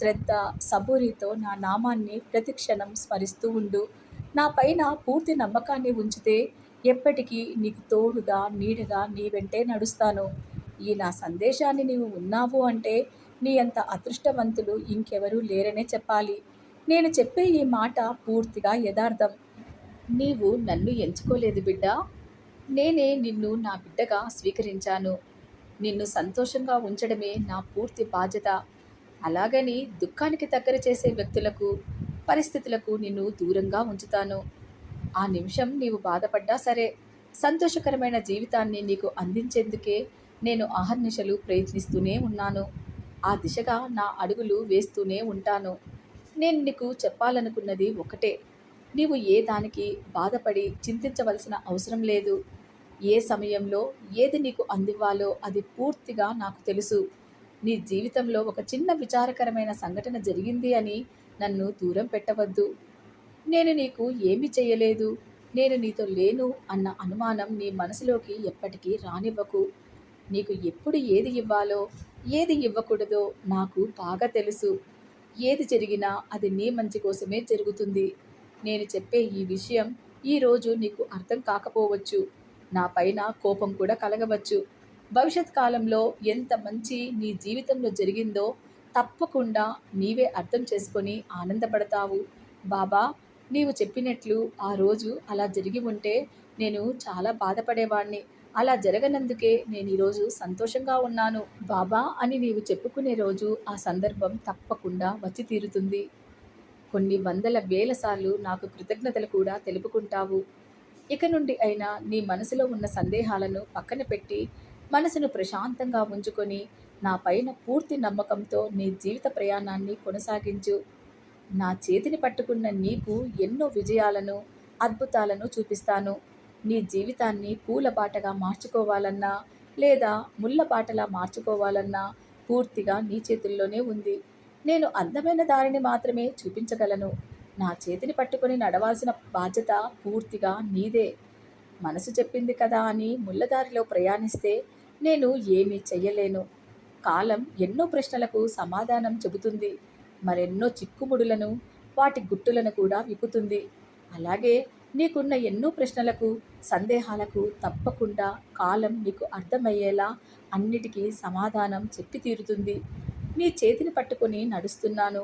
శ్రద్ధ సబూరితో నా నామాన్ని ప్రతిక్షణం స్మరిస్తూ ఉండు. నా పైన పూర్తి నమ్మకాన్ని ఉంచితే ఎప్పటికీ నీకు తోడుగా నీడగా నీ వెంటే నడుస్తాను. ఈ నా సందేశాన్ని నీవు ఉన్నావు అంటే నీ అంత అదృష్టవంతులు ఇంకెవరూ లేరనే చెప్పాలి. నేను చెప్పే ఈ మాట పూర్తిగా యథార్థం. నీవు నన్ను ఎంచుకోలేదు బిడ్డ. నేనే నిన్ను నా బిడ్డగా స్వీకరించాను. నిన్ను సంతోషంగా ఉంచడమే నా పూర్తి బాధ్యత. అలాగని దుఃఖానికి దగ్గర చేసే వ్యక్తులకు పరిస్థితులకు నిన్ను దూరంగా ఉంచుతాను. ఆ నిమిషం నీవు బాధపడ్డా సరే సంతోషకరమైన జీవితాన్ని నీకు అందించేందుకే నేను అహర్నిశలు ప్రయత్నిస్తూనే ఉన్నాను. ఆ దిశగా నా అడుగులు వేస్తూనే ఉంటాను. నేను నీకు చెప్పాలనుకున్నది ఒకటే. నీవు ఏ దానికి బాధపడి చింతించవలసిన అవసరం లేదు. ఏ సమయంలో ఏది నీకు అందివ్వాలో అది పూర్తిగా నాకు తెలుసు. నీ జీవితంలో ఒక చిన్న విచారకరమైన సంఘటన జరిగింది అని నన్ను దూరం పెట్టవద్దు. నేను నీకు ఏమి చేయలేదు. నేను నీతో లేను అన్న అనుమానం నీ మనసులోకి ఎప్పటికీ రానివ్వకు. నీకు ఎప్పుడు ఏది ఇవ్వాలో ఏది ఇవ్వకూడదో నాకు బాగా తెలుసు. ఏది జరిగినా అది నీ మంచి కోసమే జరుగుతుంది. నేను చెప్పే ఈ విషయం ఈరోజు నీకు అర్థం కాకపోవచ్చు. నా పైన కోపం కూడా కలగవచ్చు. భవిష్యత్ కాలంలో ఎంత మంచి నీ జీవితంలో జరిగిందో తప్పకుండా నీవే అర్థం చేసుకొని ఆనందపడతావు. బాబా నీవు చెప్పినట్లు ఆ రోజు అలా జరిగి ఉంటే నేను చాలా బాధపడేవాణ్ణి. అలా జరగనందుకే నేను ఈరోజు సంతోషంగా ఉన్నాను. బాబా అని నీవు చెప్పుకునే రోజు ఆ సందర్భం తప్పకుండా వచ్చి తీరుతుంది. కొన్ని వందల వేల సార్లు నాకు కృతజ్ఞతలు కూడా తెలుపుకుంటావు. ఇక నుండి అయినా నీ మనసులో ఉన్న సందేహాలను పక్కన పెట్టి మనసును ప్రశాంతంగా ఉంచుకొని నా పైన పూర్తి నమ్మకంతో నీ జీవిత ప్రయాణాన్ని కొనసాగించు. నా చేతిని పట్టుకున్న నీకు ఎన్నో విజయాలను అద్భుతాలను చూపిస్తాను. నీ జీవితాన్ని పూలబాటగా మార్చుకోవాలన్నా లేదా ముళ్ళబాటలా మార్చుకోవాలన్నా పూర్తిగా నీ చేతుల్లోనే ఉంది. నేను అందమైన దారిని మాత్రమే చూపించగలను. నా చేతిని పట్టుకొని నడవాల్సిన బాధ్యత పూర్తిగా నీదే. మనసు చెప్పింది కదా అని ముళ్ళదారిలో ప్రయాణిస్తే నేను ఏమీ చెయ్యలేను. కాలం ఎన్నో ప్రశ్నలకు సమాధానం చెబుతుంది. మరెన్నో చిక్కుముడులను వాటి గుట్టులను కూడా విప్పుతుంది. అలాగే నీకున్న ఎన్నో ప్రశ్నలకు సందేహాలకు తప్పకుండా కాలం నీకు అర్థమయ్యేలా అన్నిటికీ సమాధానం చెప్పి తీరుతుంది. నీ చేతిని పట్టుకొని నడుస్తున్నాను.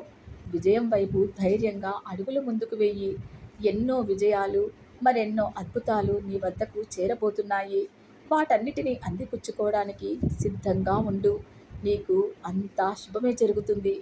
విజయం వైపు ధైర్యంగా అడుగులు ముందుకు వెయ్యి ఎన్నో విజయాలు మరెన్నో అద్భుతాలు నీ వద్దకు చేరబోతున్నాయి. వాటన్నిటినీ అందిపుచ్చుకోవడానికి సిద్ధంగా ఉండు. నీకు అంతా శుభమే జరుగుతుంది.